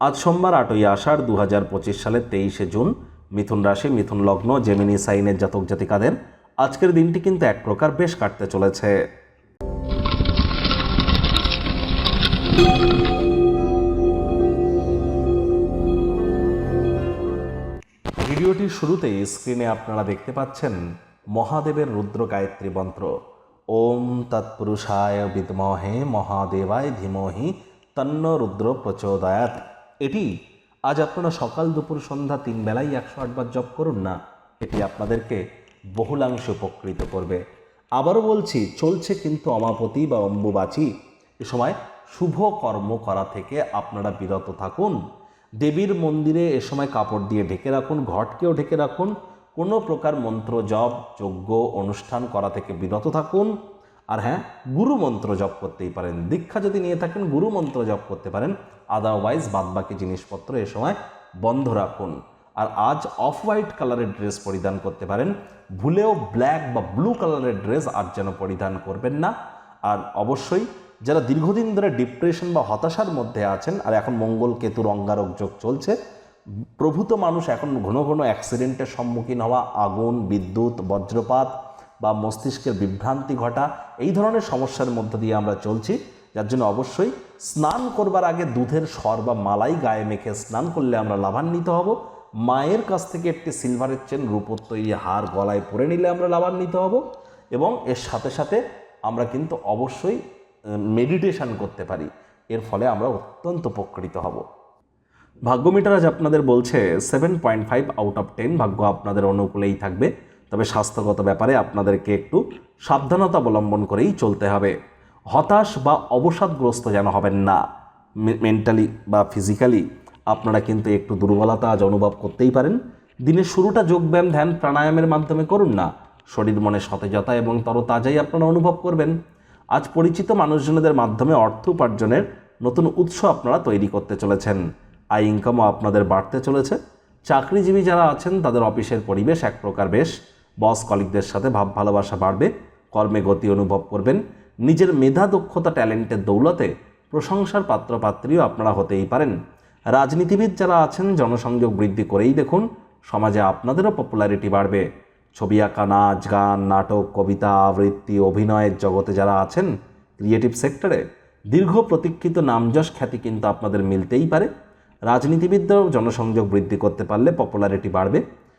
আজ সোমবার আটই আষাঢ় দু হাজার পঁচিশ সালের তেইশে জুন। মিথুন রাশি, মিথুন লগ্ন জেমিনি সাইনের জাতক জাতিকাদের আজকের দিনটি কিন্তু এক প্রকার বেশ কাটতে চলেছে। ভিডিওটির শুরুতেই স্ক্রিনে আপনারা দেখতে পাচ্ছেন মহাদেবের রুদ্র গায়ত্রী মন্ত্র। ওম তৎপুরুষায় বিদমহে মহাদেবায় ধীমহি তন্ন রুদ্র প্রচোদয়াত এটি, আজ আপনারা সকাল দুপুর সন্ধ্যা তিন বেলায় একশো আটবার জপ করুন না, এটি আপনাদেরকে বহুলাংশে উপকৃত করবে। আবারও বলছি, চলছে কিন্তু অমাপতি বা অম্বুবাচী। এ সময় শুভ কর্ম করা থেকে আপনারা বিরত থাকুন। দেবীর মন্দিরে এ সময় কাপড় দিয়ে ঢেকে রাখুন, ঘটকেও ঢেকে রাখুন। কোনো প্রকার মন্ত্র জপ, যজ্ঞ, অনুষ্ঠান করা থেকে বিরত থাকুন। আর হ্যাঁ গুরু মন্ত্র জপ করতেই পারেন। দীক্ষা যদি নিয়ে থাকেন, গুরু মন্ত্র জপ করতে পারেন। আদারওয়াইজ বাদবাকি জিনিসপত্র এ সময় বন্ধ রাখুন। আর আজ অফ হোয়াইট কালারের ড্রেস পরিধান করতে পারেন। ভুলেও ব্ল্যাক বা ব্লু কালারের ড্রেস আজ যেন পরিধান করবেন না। আর অবশ্যই, যারা দীর্ঘদিন ধরে ডিপ্রেশন বা হতাশার মধ্যে আছেন, আর এখন মঙ্গল কেতুর অঙ্গারক যোগ চলছে, প্রভূত মানুষ এখন ঘন ঘন অ্যাক্সিডেন্টের সম্মুখীন হওয়া, আগুন, বিদ্যুৎ, বজ্রপাত বা মস্তিষ্কের বিভ্রান্তি ঘটা, এই ধরনের সমস্যার মধ্য দিয়ে আমরা চলছি। যার জন্য অবশ্যই স্নান করবার আগে দুধের সর বা মালাই গায়ে মেখে স্নান করলে আমরা লাভান্বিত হব। মায়ের কাছ থেকে একটি সিলভারের চেন রূপোর তৈরি হার গলায় পরে নিলে আমরা লাভান্বিত হব এবং এর সাথে সাথে আমরা কিন্তু অবশ্যই মেডিটেশন করতে পারি। এর ফলে আমরা অত্যন্ত উপকৃত হব। ভাগ্য মিটার আজ আপনাদের বলছে seven point five out of ten ভাগ্য আপনাদের অনুকূলেই থাকবে। তবে স্বাস্থ্যগত ব্যাপারে আপনাদেরকে একটু সাবধানতা অবলম্বন করেই চলতে হবে। হতাশ বা অবসাদগ্রস্ত যেন হবেন না। মেন্টালি বা ফিজিক্যালি আপনারা কিন্তু একটু দুর্বলতা আজ অনুভব করতেই পারেন। দিনের শুরুটা যোগব্যায়াম, ধ্যান, প্রাণায়ামের মাধ্যমে করুন না। শরীর মনে সতেজতা এবং তরতাজাই আপনারা অনুভব করবেন। আজ পরিচিত মানুষজনদের মাধ্যমে অর্থ উপার্জনের নতুন উৎস আপনারা তৈরি করতে চলেছেন। আয় ইনকামও আপনাদের বাড়তে চলেছে। চাকরিজীবী যারা আছেন, তাদের অফিসের পরিবেশ এক প্রকার বেশ বস কলিকদের সাথে ভাব ভালোবাসা বাড়বে, কর্মে গতি অনুভব করবেন, নিজের মেধা, দক্ষতা, ট্যালেন্টের দৌলতে প্রশংসার পাত্রপাত্রীও আপনারা হতেই পারেন। রাজনীতিবিদ যারা আছেন, জনসংযোগ বৃদ্ধি করেই দেখুন, সমাজে আপনাদেরও পপুলারিটি বাড়বে। ছবি আঁকা, নাচ, গান, নাটক, কবিতা, আবৃত্তি, অভিনয়ের জগতে যারা আছেন ক্রিয়েটিভ সেক্টরে দীর্ঘ প্রতীক্ষিত নামযশ খ্যাতি কিন্তু আপনাদের মিলতেই পারে। রাজনীতিবিদরাও জনসংযোগ বৃদ্ধি করতে পারলে পপুলারিটি বাড়বে।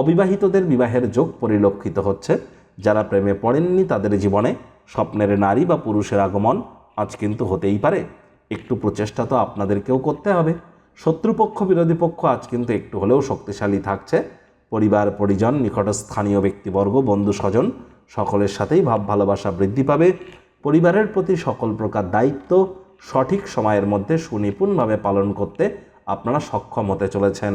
অবিবাহিতদের বিবাহের যোগ পরিলক্ষিত হচ্ছে। যারা প্রেমে পড়েননি তাদের জীবনে স্বপ্নের নারী বা পুরুষের আগমন আজ কিন্তু হতেই পারে। একটু প্রচেষ্টা তো আপনাদেরকেও করতে হবে। শত্রুপক্ষ, বিরোধী পক্ষ আজ কিন্তু একটু হলেও শক্তিশালী থাকছে। পরিবার, পরিজন, নিকটস্থানীয় ব্যক্তিবর্গ বন্ধু স্বজন সকলের সাথেই ভাব ভালোবাসা বৃদ্ধি পাবে। পরিবারের প্রতি সকল প্রকার দায়িত্ব সঠিক সময়ের মধ্যে সুনিপুণভাবে পালন করতে আপনারা সক্ষম হতে চলেছেন।